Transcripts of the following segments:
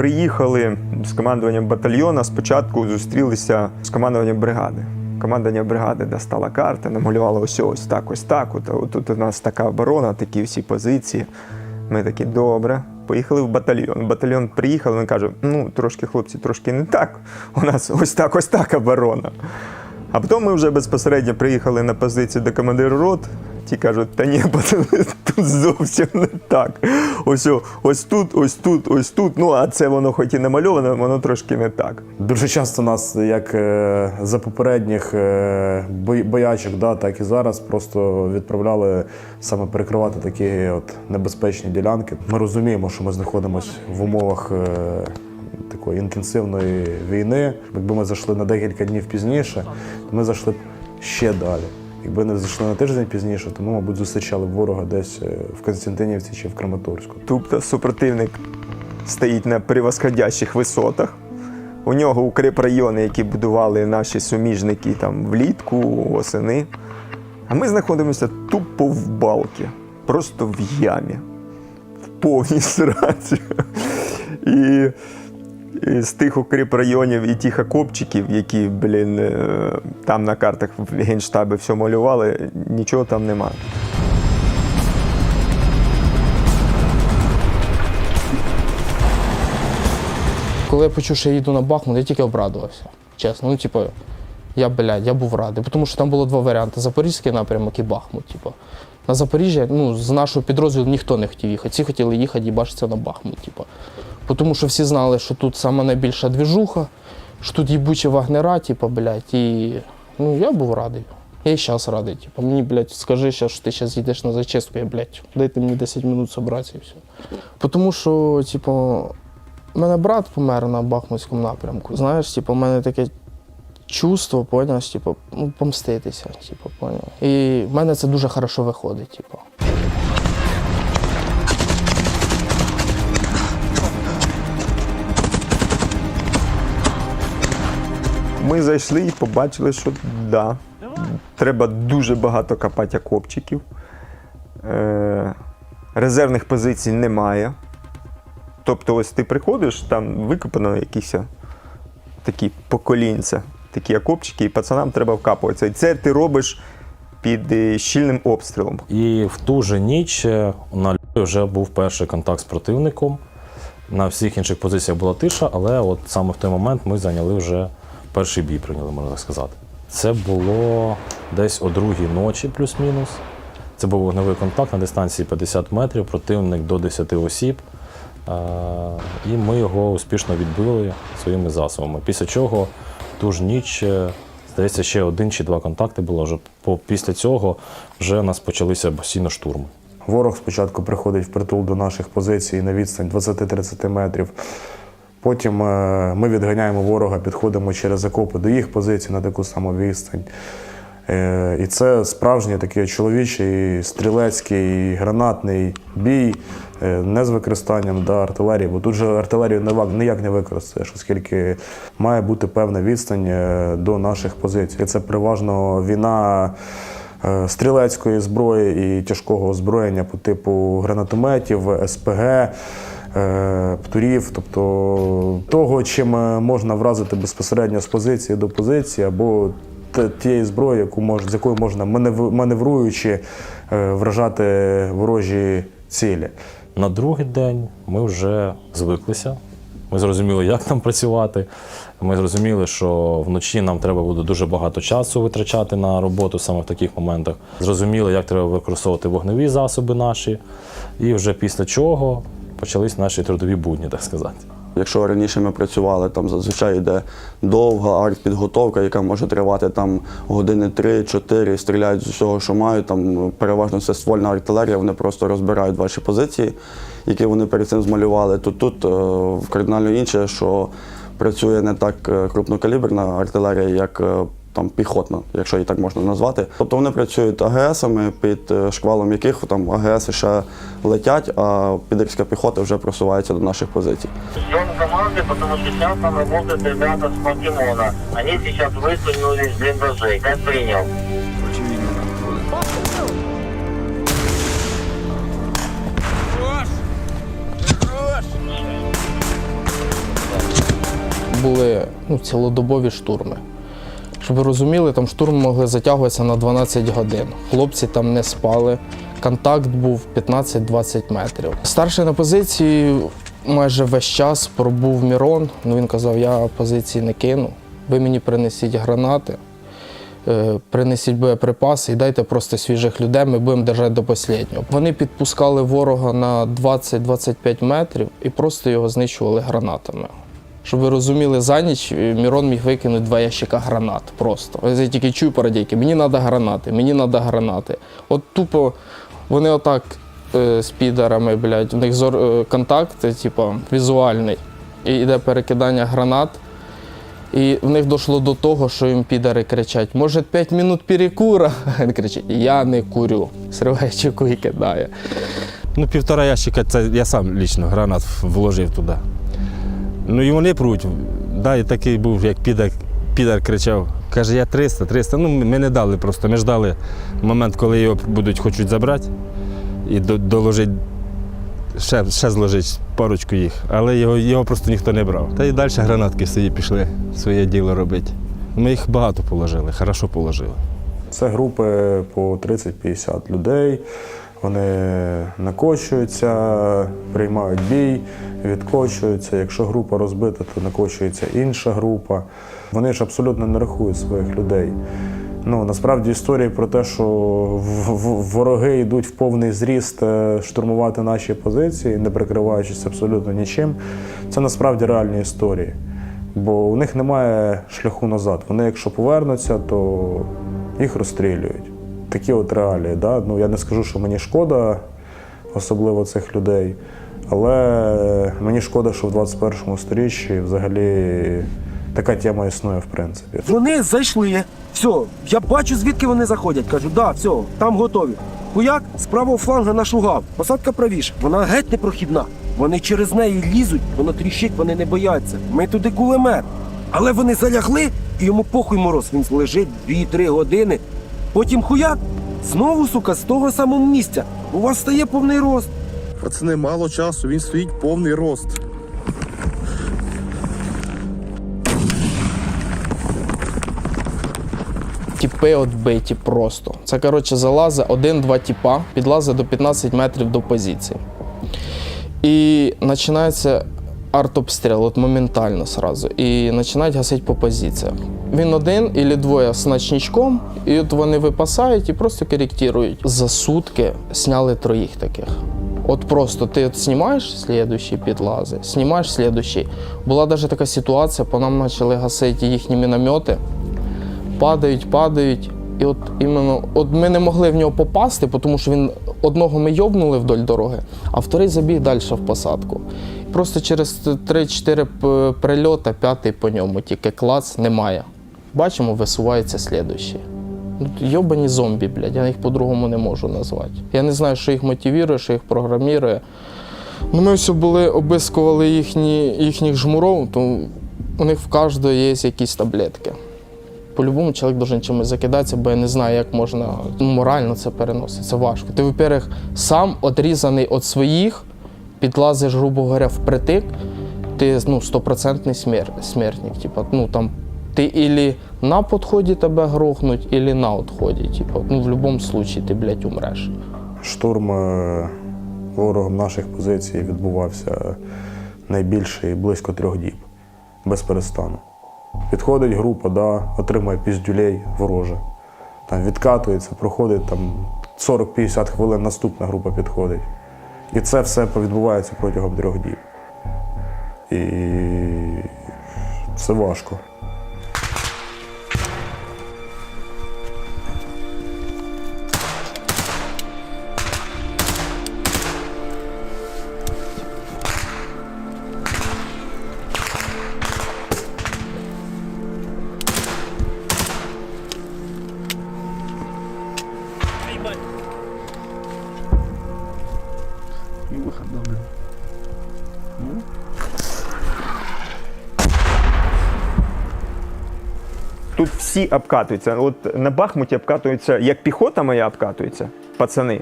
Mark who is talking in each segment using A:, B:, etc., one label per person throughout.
A: Приїхали з командуванням батальйона, спочатку зустрілися з командуванням бригади. Командування бригади достала карти, намалювала ось ось так, ось так. От, от тут у нас така оборона, такі всі позиції. Ми такі, добре. Поїхали в батальйон. Батальйон приїхав, він каже: ну, трошки, хлопці, трошки не так. У нас ось так, ось так оборона. А потім ми вже безпосередньо приїхали на позицію до командира рот. Ті кажуть, та ні, тут зовсім не так. Ось, ось тут, ось тут, ось тут. Ну, а це воно хоч і намальоване, воно трошки не так.
B: Дуже часто нас, як е, за попередніх е, боячок, да, так і зараз, просто відправляли саме перекривати такі от небезпечні ділянки. Ми розуміємо, що ми знаходимося в умовах е, такої інтенсивної війни. Якби ми зайшли на декілька днів пізніше, то ми зайшли б ще далі. Якби не зайшли на тиждень пізніше, то ми, мабуть, зустрічали ворога десь е, в Константинівці чи в Краматорську.
A: Тобто супротивник стоїть на превосходящих висотах. У нього укріпрайони, які будували наші суміжники там влітку, осени. А ми знаходимося тупо в балці, просто в ямі, в повній сраці. І з тих укріпрайонів і тих окопчиків, які, блін, е, там на картах в Генштабі все малювали, нічого там немає.
C: Коли я почув, що я їду на Бахмут, я тільки обрадувався. Чесно. Ну, типу, я, блядь, я був радий. Тому що там було два варіанти: Запорізький напрямок і Бахмут. Типу. На Запоріжжя ну, з нашого підрозділу ніхто не хотів їхати. Всі хотіли їхати і бачитися на Бахмут. Типу. Тому що всі знали, що тут сама найбільша двіжуха, що тут їбучі вагнера, типу, блядь, і ну, я був радий. Я і зараз радий. Типу, мені, блядь, скажи, що ти зараз їдеш на зачистку, я, блядь, дайте мені 10 минут зібратися і все. Тому що, типу, у мене брат помер на Бахмутському напрямку. Знаєш, типу, у мене таке чувство, поняв, типу, ну, помститися, типу, поняв. І в мене це дуже хорошо виходить, типу.
A: Ми зайшли і побачили, що да, треба дуже багато копати окопчиків. Е, резервних позицій немає. Тобто, ось ти приходиш, там викопано якісь такі поколінця, такі окопчики, і пацанам треба вкапуватися. І це ти робиш під е, щільним обстрілом.
D: І в ту же ніч е, на вже був перший контакт з противником. На всіх інших позиціях була тиша, але от саме в той момент ми зайняли вже перший бій, прийняли, можна так сказати. Це було десь о другій ночі, плюс-мінус. Це був вогневий контакт на дистанції 50 метрів, противник до 10 осіб. Е, І ми його успішно відбили своїми засобами. Після чого ту ж ніч, е, здається, ще один чи два контакти було. Вже по- після цього вже у нас почалися постійно штурми.
B: Ворог спочатку приходить впритул до наших позицій на відстань 20-30 метрів. Потім е, ми відганяємо ворога, підходимо через окопи до їх позицій на таку саму відстань. Е, І це справжній такий чоловічий, стрілецький, гранатний бій, е, не з використанням да, артилерії, бо тут же артилерію ніяк- не використаєш, оскільки має бути певна відстань до наших позицій. Це переважно війна стрілецької зброї і тяжкого озброєння по типу гранатометів, СПГ. Е, Птурів, тобто того, чим е, можна вразити безпосередньо з позиції до позиції, або тієї зброї, яку мож, з якою можна манев- маневруючи е, вражати ворожі цілі.
D: На другий день ми вже звиклися. Ми зрозуміли, як нам працювати. Ми зрозуміли, що вночі нам треба буде дуже багато часу витрачати на роботу саме в таких моментах. Зрозуміли, як треба використовувати вогневі засоби наші. І вже після чого почались наші трудові будні, так сказати.
E: Якщо раніше ми працювали, там зазвичай йде довга артпідготовка, яка може тривати там години 3-4, стріляють з усього, що мають. Там переважно це ствольна артилерія, вони просто розбирають ваші позиції, які вони перед цим змалювали. То тут е, кардинально інше, що працює не так е, крупнокаліберна артилерія, як е, там піхотна, якщо її так можна назвати. Тобто вони працюють АГСами, під е, шквалом яких там АГС ще летять, а підерська піхота вже просувається до наших позицій.
F: Ждем команды, потому что сейчас там работают ребята с Покемона. Они сейчас высунулись из блиндажей. Как принял?
C: були ну, цілодобові штурми. Щоб ви розуміли, там штурми могли затягуватися на 12 годин. Хлопці там не спали. Контакт був 15-20 метрів. Старший на позиції майже весь час пробув Мірон. Ну, він казав, я позиції не кину. Ви мені принесіть гранати, е, принесіть боєприпаси і дайте просто свіжих людей, ми будемо держати до останнього. Вони підпускали ворога на 20-25 метрів і просто його знищували гранатами. Щоб ви розуміли, за ніч е, Мірон міг викинути два ящика гранат просто. Я тільки чую по радійки, мені треба гранати, мені треба гранати. От тупо вони отак е, з підарами, блядь, в них зор, е, контакт, типу, візуальний. І йде перекидання гранат. І в них дійшло до того, що їм підари кричать: може 5 минут перекура? Він кричить, я не курю. Сриває чеку і кидає.
G: Ну, півтора ящика це я сам лічно гранат вложив туди. Ну і вони пруть. Да, і такий був, як підар, підар кричав. Каже, я 300, 300. Ну, ми не дали просто. Ми ждали момент, коли його будуть хочуть забрати і до- доложить, ще, ще зложить парочку їх. Але його, його просто ніхто не брав. Та і далі гранатки собі пішли своє діло робити. Ми їх багато положили, хорошо положили.
B: Це групи по 30-50 людей. Вони накочуються, приймають бій, відкочуються. Якщо група розбита, то накочується інша група. Вони ж абсолютно не рахують своїх людей. Ну, насправді історії про те, що вороги йдуть в повний зріст е, штурмувати наші позиції, не прикриваючись абсолютно нічим, це насправді реальні історії. Бо у них немає шляху назад. Вони, якщо повернуться, то їх розстрілюють. Такі от реалії. Да? Ну, я не скажу, що мені шкода, особливо цих людей. Але мені шкода, що в 21 сторіччі взагалі така тема існує, в принципі.
H: Вони зайшли. Все, я бачу, звідки вони заходять. Кажу, да, все, там готові. Хуяк з правого фланга нашугав. Посадка правіше. Вона геть непрохідна. Вони через неї лізуть, воно тріщить, вони не бояться. Ми туди кулемет. Але вони залягли, і йому похуй мороз. Він лежить 2-3 години. Потім хуяк. Знову, сука, з того самого місця. У вас стає повний рост.
I: Пацани, мало часу, він стоїть повний рост.
C: Тіпи отбиті просто. Це, коротше, залазить один-два тіпа, підлазить до 15 метрів до позиції. І починається артобстріл, от моментально сразу. І починають гасити по позиціях. Він один і двоє з ночничком, і от вони випасають і просто коректують. За сутки сняли троїх таких. От просто ти от знімаєш слідуючі підлази, знімаєш слідуючий. Була навіть така ситуація, по нам почали гасити їхні міномети падають, падають. І от іменно, от ми не могли в нього попасти, тому що він одного ми йобнули вдоль дороги, а вторий забіг далі в посадку. Просто через 3-4 п- прильота, п'ятий по ньому, тільки клац немає. Бачимо, висувається слідуючий. Ну, Йобані зомбі, блядь, я їх по-другому не можу назвати. Я не знаю, що їх мотивує, що їх програмує. Ну, ми все були, обискували їхні, їхніх жмуров, то у них в кожного є якісь таблетки. По-любому чоловік должен чимось закидатися, бо я не знаю, як можна морально це переносити. Це важко. Ти, во-первых, сам отрізаний від своїх, підлазиш, грубо говоря, впритик, ти ну, стопроцентний смер... смертник. Типа, ну, там, ти ілі на підході тебе грохнуть, ілі на відході. Типа, ну, в будь-якому випадку ти, блядь, умреш.
B: Штурм е, ворогом наших позицій відбувався найбільше близько трьох діб, без перестану. Підходить група, да, отримує піздюлей вороже. Там відкатується, проходить там 40-50 хвилин, наступна група підходить. І це все відбувається протягом трьох діб. І це важко.
A: Всі обкатуються. От на Бахмуті обкатуються, як піхота моя обкатується, пацани.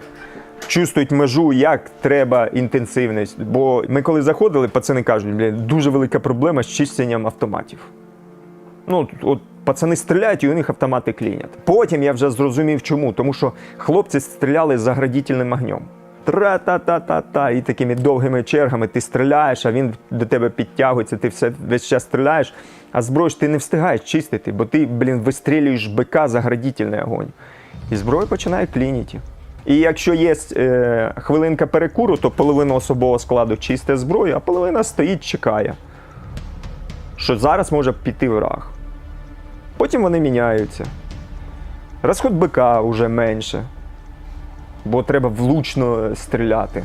A: чувствують межу, як треба інтенсивність. Бо ми коли заходили, пацани кажуть, блін, дуже велика проблема з чищенням автоматів. Ну, от- пацани стріляють, і у них автомати клінять. Потім я вже зрозумів, чому. Тому що хлопці стріляли заградітельним огнем. Тра-та-та-та-та, і такими довгими чергами ти стріляєш, а він до тебе підтягується, ти все весь час стріляєш, а зброю ти не встигаєш чистити, бо ти, блін, вистрілюєш БК заградітельний огонь. І зброя починає клініти. І якщо є е, хвилинка перекуру, то половина особового складу чисте зброю, а половина стоїть, чекає що зараз може піти враг. Потім вони міняються. Розход БК вже менше, бо треба влучно стріляти.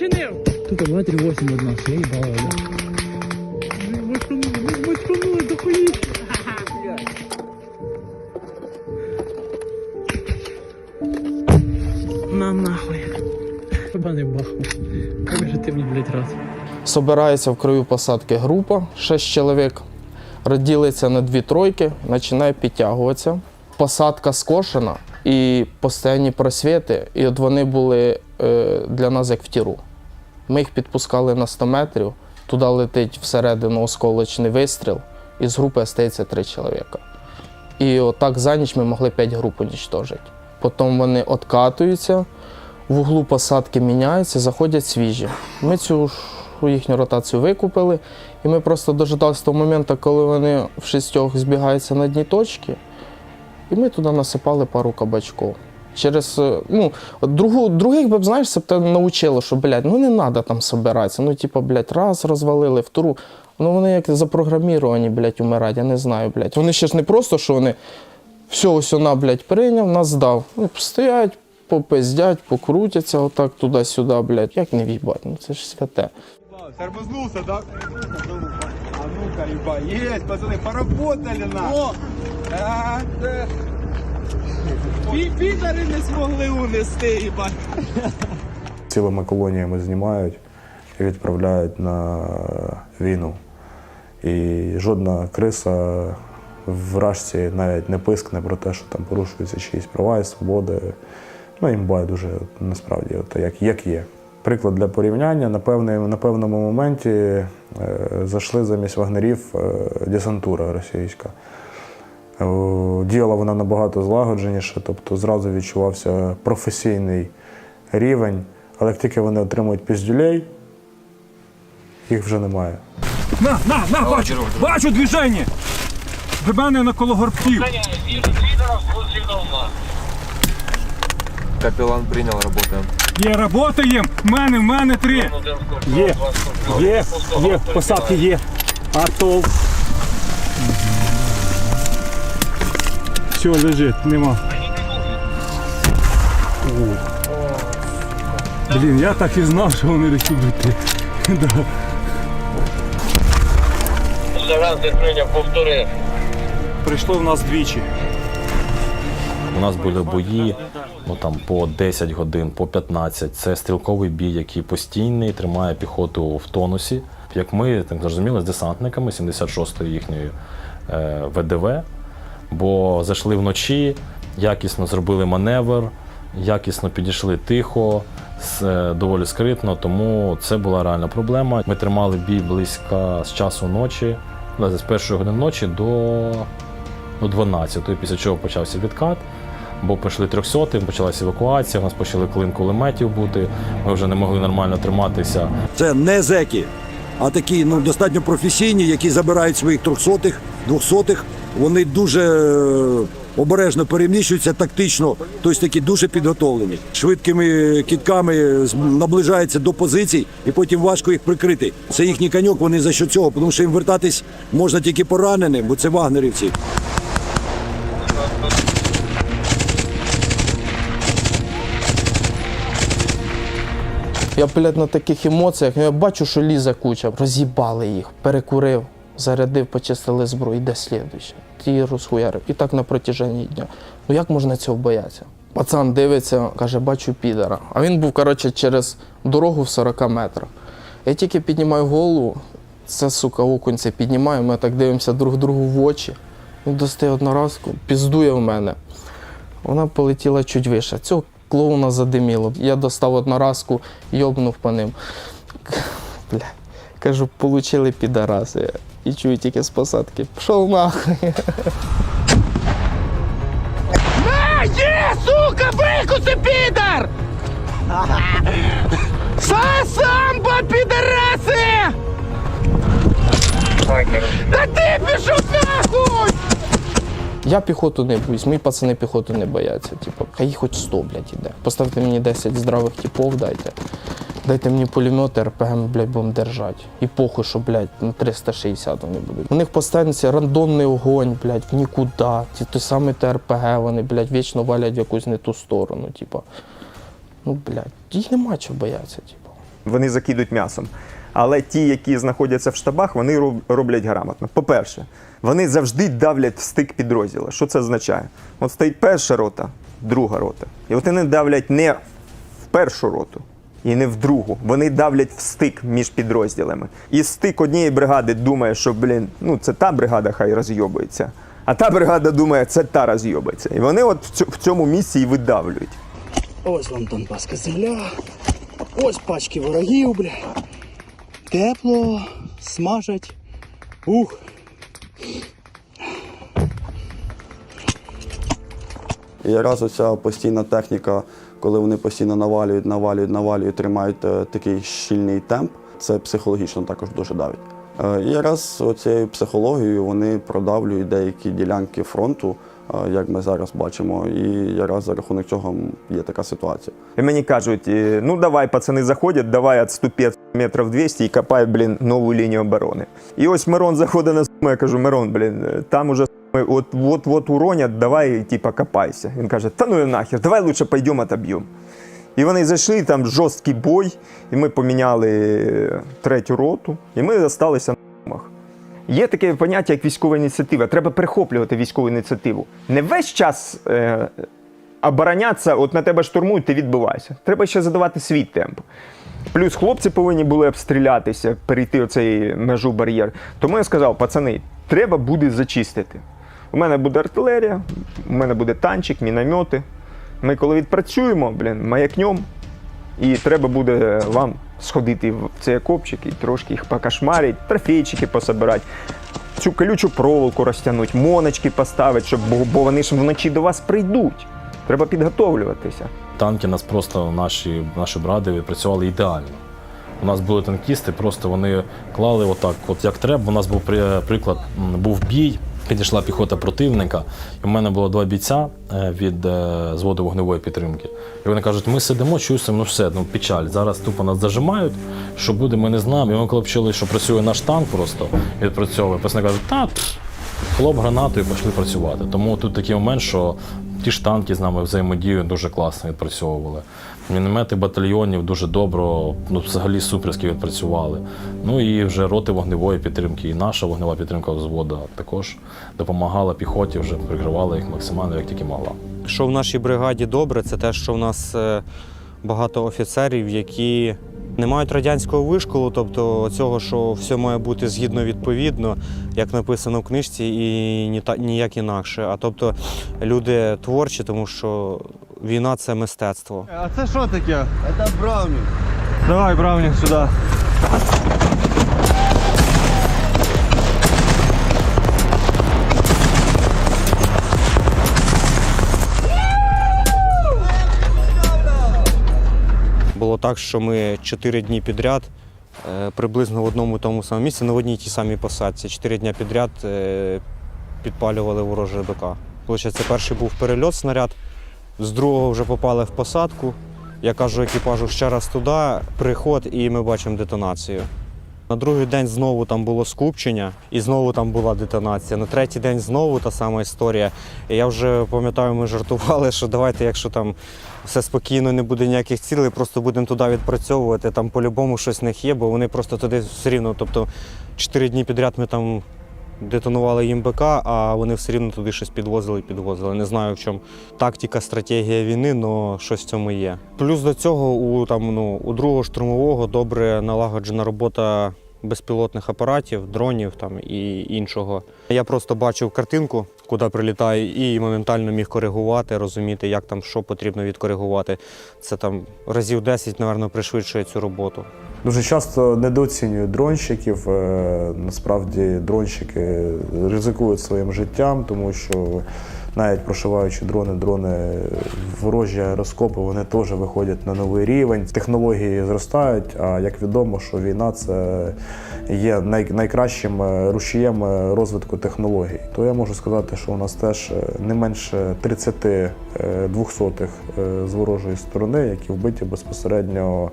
J: Починив, починив. Тут метрів 8 одна, все їбало. Мочканули, мочканули, дохуїть. На нахуй. Ебаний бахмут. Как же ти мені, блядь, раз.
C: Собирається в краю посадки група, 6 чоловік, розділиться на дві тройки, починає підтягуватися. Посадка скошена і постійні просвіти, і от вони були е, для нас як в тіру. Ми їх підпускали на 100 метрів, туди летить всередину осколочний вистріл, і з групи стається три чоловіка. І отак за ніч ми могли 5 груп унічтожити. Потім вони откатуються, в углу посадки міняються, заходять свіжі. Ми цю їхню ротацію викупили, і ми просто дожидалися того моменту, коли вони в шістьох збігаються на дні точки, і ми туди насипали пару кабачків. Через, е, ну, другу, других би, б, знаєш, це б те навчило, що, блядь, ну не треба там собиратися. Ну, типу, блядь, раз розвалили, втору. Ну вони як запрограміровані, блядь, умирати, я не знаю, блядь. Вони ще ж не просто, що вони все ось вона, блядь, прийняв, нас здав. Ну, стоять, попиздять, покрутяться отак туди-сюди, блядь. Як не в'їбать, ну це ж святе.
I: Тормознулся, да? А ну-ка, еба, есть, пацаны, поработали на. Підари не змогли унести, їбать.
B: Цілими колоніями знімають і відправляють на війну. І жодна криса в рашці навіть не пискне про те, що там порушуються чиїсь права і свободи. Ну, їм байдуже насправді, от, як, як є. Приклад для порівняння, на, певний, на певному моменті е, зайшли замість вагнерів е, десантура російська. Е, Діяла вона набагато злагодженіше, тобто зразу відчувався професійний рівень, але як тільки вони отримують піздюлей, їх вже немає.
H: На, на, на, бачу! Бачу движення! До мене на коло горбків.
F: Возле дома.
I: Капеллан.
H: Є, работаємо! В мене, в мене три! Є, є, є, посадки є. Атол. Все, лежить, нема. Блін, я так і знав, що вони бути. Да.
F: Зараз ти прийняв, повтори.
H: Прийшло в нас двічі.
D: У нас були бої ну, там, по 10 годин, по 15. Це стрілковий бій, який постійний, тримає піхоту в тонусі. Як ми так зрозуміли, з десантниками 76-ї їхньої е, ВДВ, бо зайшли вночі, якісно зробили маневр, якісно підійшли тихо, е, доволі скритно, тому це була реальна проблема. Ми тримали бій близько з часу ночі, з першої години ночі до до 12, після чого почався відкат. Бо пішли 300, почалася евакуація, у нас почали клин кулеметів бути, ми вже не могли нормально триматися.
K: Це не зеки, а такі ну, достатньо професійні, які забирають своїх трьохсотих, двохсотих. Вони дуже е, обережно переміщуються тактично, тобто такі дуже підготовлені. Швидкими кітками наближаються до позицій і потім важко їх прикрити. Це їхній коньок, вони за що цього, тому що їм вертатись можна тільки пораненим, бо це вагнерівці.
C: Я, блядь, на таких емоціях, я бачу, що лізе куча. Роз'їбали їх, перекурив, зарядив, почистили зброю, йде слідуюче. Ті розхуярив. І так на протяженні дня. Ну як можна цього боятися? Пацан дивиться, каже, бачу підара. А він був, коротше, через дорогу в 40 метрах. Я тільки піднімаю голову, це, сука, окунце піднімаю, ми так дивимося друг другу в очі. Він достає одноразку, піздує в мене. Вона полетіла чуть вище. Цього клоуна задиміло. Я достав одноразку, йобнув по ним. Бля. Кажу, получили підараси. І чую тільки з посадки. Пішов нахуй. Я піхоту не боюсь, мої пацани піхоту не бояться. Типу, хай хоч 100, блядь, іде. Поставте мені 10 здравих типов, дайте. Дайте мені пулемет, РПГ, блядь, будемо держати. І похуй, що, блядь, на 360 вони будуть. У них постійно рандомний огонь, блядь, в нікуди. Ті той самий ТРПГ, вони, блядь, вічно валять в якусь не ту сторону. Типу. Ну, блядь, їх нема чого боятися, типу.
A: Вони закидують м'ясом. Але ті, які знаходяться в штабах, вони роблять грамотно. По-перше, вони завжди давлять в стик підрозділу. Що це означає? От стоїть перша рота, друга рота. І от вони давлять не в першу роту і не в другу. Вони давлять в стик між підрозділами. І стик однієї бригади думає, що, блін, ну це та бригада хай розйобується. А та бригада думає, це та розйобується. І вони от в цьому місці і видавлюють.
J: Ось вам Донбаська земля. Ось пачки ворогів, бля. Тепло, смажать. Ух.
E: І раз оця постійна техніка, коли вони постійно навалюють, навалюють, навалюють, тримають е, такий щільний темп, це психологічно також дуже давить. Е, І раз оцією психологією вони продавлюють деякі ділянки фронту, як ми зараз бачимо, і якраз за рахунок цього є така ситуація.
A: І мені кажуть, е, ну давай, пацани заходять, давай відступи метрів 200 і копай, блін, нову лінію оборони. І ось Мирон заходить на суми, я кажу, Мирон, блін, е, там уже от, от, от уронять, давай, типа, копайся. Він каже, та ну і нахер, давай лучше пойдемо отоб'ємо. І вони зайшли, там жорсткий бой, і ми поміняли е, третю роту, і ми залишилися на сумах. Є таке поняття, як військова ініціатива. Треба перехоплювати військову ініціативу. Не весь час е, оборонятися, от на тебе штурмують, ти відбивайся. Треба ще задавати свій темп. Плюс хлопці повинні були обстрілятися, перейти оцей межу бар'єр. Тому я сказав, пацани, треба буде зачистити. У мене буде артилерія, у мене буде танчик, міномети. Ми коли відпрацюємо, блін, маякньом, і треба буде вам сходити в цей окопчик і трошки їх покошмарити, трофейчики пособирати, цю колючу проволоку розтягнути, моночки поставити, щоб, бо, вони ж вночі до вас прийдуть. Треба підготовлюватися.
D: Танки нас просто наші, наші бради відпрацювали ідеально. У нас були танкісти, просто вони клали отак, от як треба. У нас був приклад, був бій, підійшла піхота противника, і в мене було два бійця е, від е, зводу вогневої підтримки. І вони кажуть, ми сидимо, чуємо, ну все, ну печаль. Зараз тупо нас зажимають, що буде, ми не знаємо. І ми коли почули, що працює наш танк просто відпрацьовує, пацани кажуть, та хлоп гранатою пішли працювати. Тому тут такий момент, що ті ж танки з нами взаємодію дуже класно відпрацьовували. Міномети батальйонів дуже добре, ну взагалі суперськи відпрацювали. Ну і вже роти вогневої підтримки, і наша вогнева підтримка взвода також допомагала піхоті, вже прикривала їх максимально, як тільки могла.
L: Що в нашій бригаді добре, це те, що в нас е, багато офіцерів, які не мають радянського вишколу, тобто цього, що все має бути згідно відповідно, як написано в книжці, і ніяк інакше. А тобто люди творчі, тому що війна це мистецтво.
I: А це що таке?
E: Це Браунінг.
I: Давай, Браунінг, сюди.
L: Було так, що ми чотири дні підряд, е, приблизно в одному тому самому місці, на одній тій самій посадці. Чотири дні підряд е, підпалювали вороже БК. Получається, перший був перельот снаряд, з другого вже попали в посадку. Я кажу екіпажу ще раз туди, приход, і ми бачимо детонацію. На другий день знову там було скупчення, і знову там була детонація. На третій день знову та сама історія. І я вже пам'ятаю, ми жартували, що давайте, якщо там все спокійно, не буде ніяких цілей, просто будемо туди відпрацьовувати. Там по-любому щось в них є, бо вони просто туди все рівно. Тобто чотири дні підряд ми там детонували їм БК, а вони все рівно туди щось підвозили і підвозили. Не знаю, в чому тактика, стратегія війни, але щось в цьому є. Плюс до цього у там ну у другого штурмового добре налагоджена робота безпілотних апаратів, дронів там і іншого. Я просто бачив картинку, куди прилітає, і моментально міг коригувати, розуміти, як там що потрібно відкоригувати. Це там разів 10, напевно, пришвидшує цю роботу.
B: Дуже часто недооцінюють дронщиків. Е, Насправді дронщики ризикують своїм життям, тому що навіть прошиваючи дрони, дрони ворожі аероскопи, вони теж виходять на новий рівень. Технології зростають. А як відомо, що війна це є най- найкращим е, рушієм е, розвитку технологій. То я можу сказати, що у нас теж не менше 30 е, двохсотих з ворожої сторони, які вбиті безпосередньо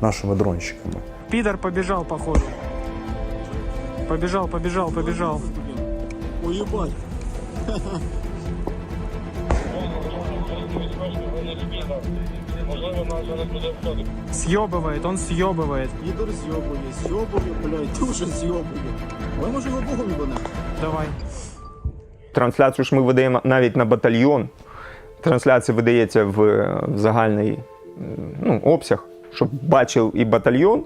B: нашими дронщиками.
J: Пидор побежал, походу. Побежал, побежал, побежал. Съебывает, он съебывает.
I: Підор зйобує, зйобує, блядь, дуже зйобує. Ми можемо Богом його
J: Давай.
A: Трансляцію ж ми видаємо навіть на батальйон. Трансляція видається в, в загальний е, ну, обсяг, щоб бачив і батальйон,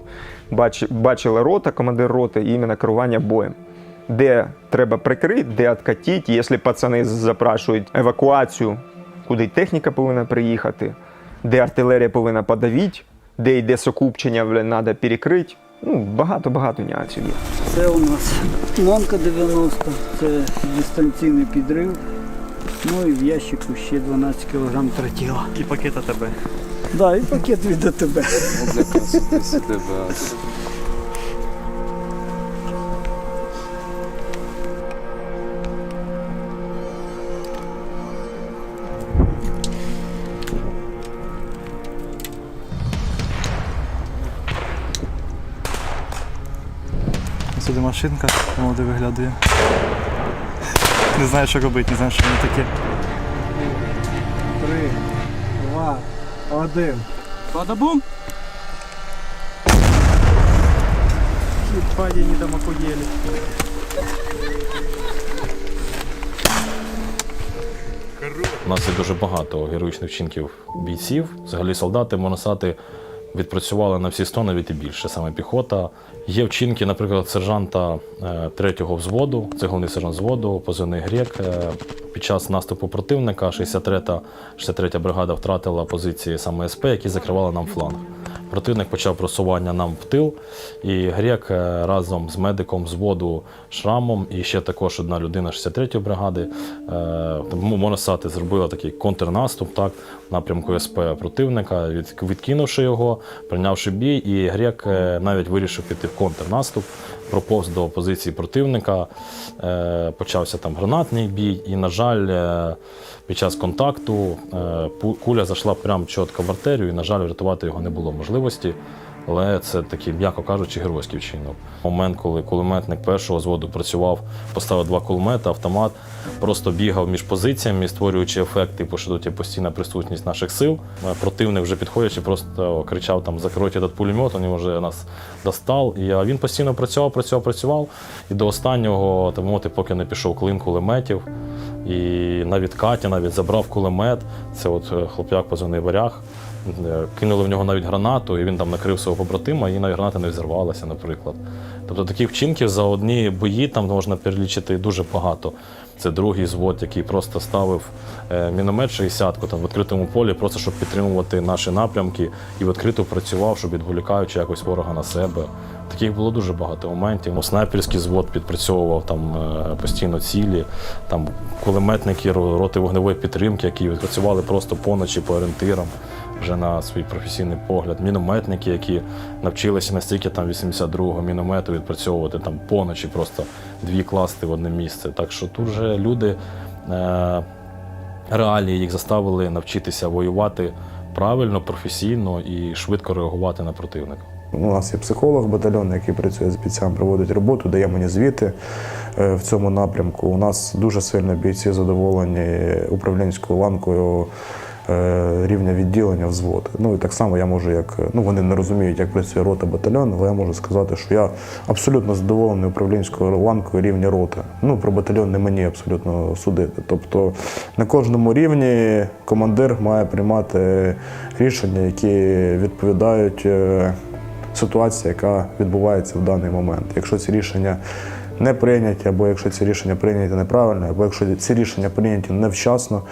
A: бач, бачила рота, командир роти, і іменно керування боєм. Де треба прикрити, де відкатити, якщо пацани запрашують евакуацію, куди техніка повинна приїхати, де артилерія повинна подавити, де йде сокупчення, треба перекрити. Ну, багато-багато нюансів є.
M: Це у нас Монка 90, це дистанційний підрив. Ну і в ящику ще 12 кг тротіла.
J: І пакет АТБ.
M: Да, і пакет від АТБ.
J: Сюди машинка, молоде виглядає. Не знаю, що робити, не знаю, що воно таке.
M: Один.
J: Бадабум! Ебать, они там охуели.
D: У нас є дуже багато героїчних вчинків бійців. Взагалі солдати, можна сказати, відпрацювали на всі 100, навіть і більше, саме піхота. Є вчинки, наприклад, сержанта е, третього взводу, це головний сержант взводу, позивний грек. Е, Під час наступу противника 63-та 63 бригада втратила позиції саме СП, які закривали нам фланг. Противник почав просування нам в тил, і грек е, разом з медиком взводу Шрамом і ще також одна людина 63-ї бригади, можна сказати, зробила такий контрнаступ так, напрямку СП противника, відкинувши його, прийнявши бій, і грек е, навіть вирішив піти в контрнаступ, проповз до позиції противника, е, почався там гранатний бій, і, на жаль, е, під час контакту куля зайшла прямо чітко в артерію, і, на жаль, врятувати його не було можливості. Але це такий, м'яко кажучи, геройський вчинок. Момент, коли кулеметник першого зводу працював, поставив два кулемети, автомат, просто бігав між позиціями, створюючи ефект, типу, що тут є постійна присутність наших сил. Е, Противник вже підходячи, просто кричав там закройте этот пулемет, він вже нас достав. І він постійно працював, працював, працював. І до останнього, так мовити, поки не пішов клин кулеметів. І на відкаті навіть забрав кулемет. Це от е, хлоп'як позивний варяг. Е, Кинули в нього навіть гранату, і він там накрив свого побратима, і навіть граната не взірвалася, наприклад. Тобто таких вчинків за одні бої там можна перелічити дуже багато. Це другий звод, який просто ставив е, міномет 60 там в відкритому полі, просто щоб підтримувати наші напрямки і відкрито працював, щоб відволікаючи якось ворога на себе. Таких було дуже багато моментів. Ну, Снайперський звод підпрацьовував там е, постійно цілі, там кулеметники роти вогневої підтримки, які відпрацювали просто поночі по орієнтирам вже на свій професійний погляд. Мінометники, які навчилися настільки там 82-го міномету відпрацьовувати там поночі, просто дві класти в одне місце. Так що тут вже люди е, реалії їх заставили навчитися воювати правильно, професійно і швидко реагувати на противника.
B: У нас є психолог батальйон, який працює з бійцями, проводить роботу, дає мені звіти е, в цьому напрямку. У нас дуже сильно бійці задоволені управлінською ланкою рівня відділення взвод. Ну і так само я можу, як ну вони не розуміють, як працює рота батальйон, але я можу сказати, що я абсолютно задоволений управлінською ланкою рівня роти. Ну про батальйон не мені абсолютно судити. Тобто на кожному рівні командир має приймати рішення, які відповідають е, ситуації, яка відбувається в даний момент. Якщо ці рішення не прийняті, або якщо ці рішення прийняті неправильно, або якщо ці рішення прийняті невчасно,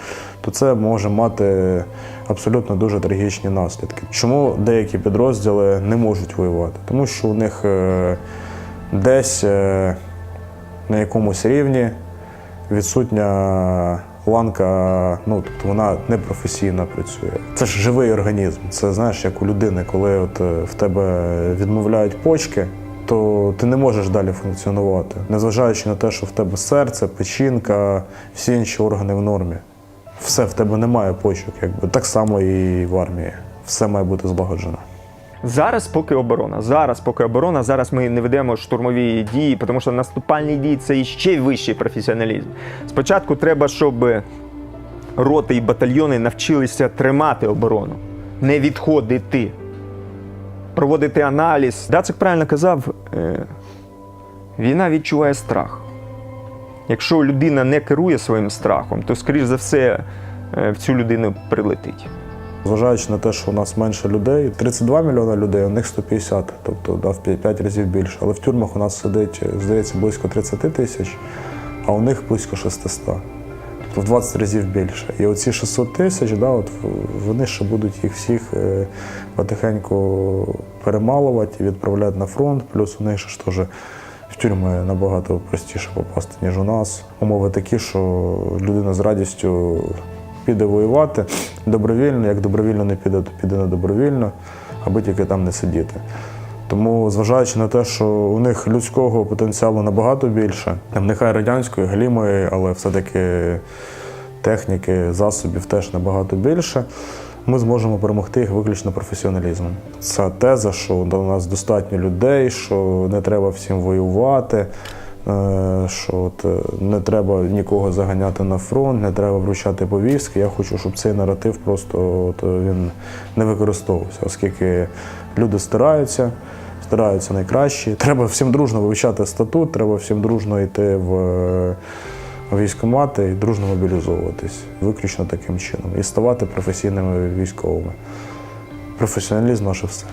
B: то це може мати абсолютно дуже трагічні наслідки. Чому деякі підрозділи не можуть воювати? Тому що у них е, десь е, на якомусь рівні відсутня ланка, ну тобто вона непрофесійно працює. Це ж живий організм. Це знаєш, як у людини, коли от е, в тебе відмовляють почки, то ти не можеш далі функціонувати, незважаючи на те, що в тебе серце, печінка, всі інші органи в нормі. Все в тебе немає почок, якби так само і в армії. Все має бути злагоджено.
A: Зараз поки оборона. Зараз поки оборона. Зараз ми не ведемо штурмові дії, тому що наступальні дії це іще вищий професіоналізм. Спочатку треба, щоб роти і батальйони навчилися тримати оборону, не відходити, проводити аналіз. Дацик правильно казав, е, війна відчуває страх. Якщо людина не керує своїм страхом, то, скоріш за все, е, в цю людину прилетить.
B: Зважаючи на те, що у нас менше людей, 32 мільйони людей, у них 150, тобто да, в 5 разів більше. Але в тюрмах у нас сидить, здається, близько 30 тисяч, а у них близько 600. В 20 разів більше. І оці 600 тисяч, да, от вони ще будуть їх всіх е, потихеньку перемалувати відправляти на фронт. Плюс у них ж теж в тюрми набагато простіше попасти, ніж у нас. Умови такі, що людина з радістю піде воювати добровільно, як добровільно не піде, то піде не добровільно, аби тільки там не сидіти. Тому, зважаючи на те, що у них людського потенціалу набагато більше, там нехай радянської, глімої, але все-таки техніки, засобів теж набагато більше, ми зможемо перемогти їх виключно професіоналізмом. Ця теза, що у нас достатньо людей, що не треба всім воювати. е, Що от е, не треба нікого заганяти на фронт, не треба вручати повістки. Я хочу, щоб цей наратив просто от, він не використовувався, оскільки люди стараються, стараються найкращі. Треба всім дружно вивчати статут, треба всім дружно йти в е, військкомати і дружно мобілізовуватись, виключно таким чином, і ставати професійними військовими. Професіоналізм наше все.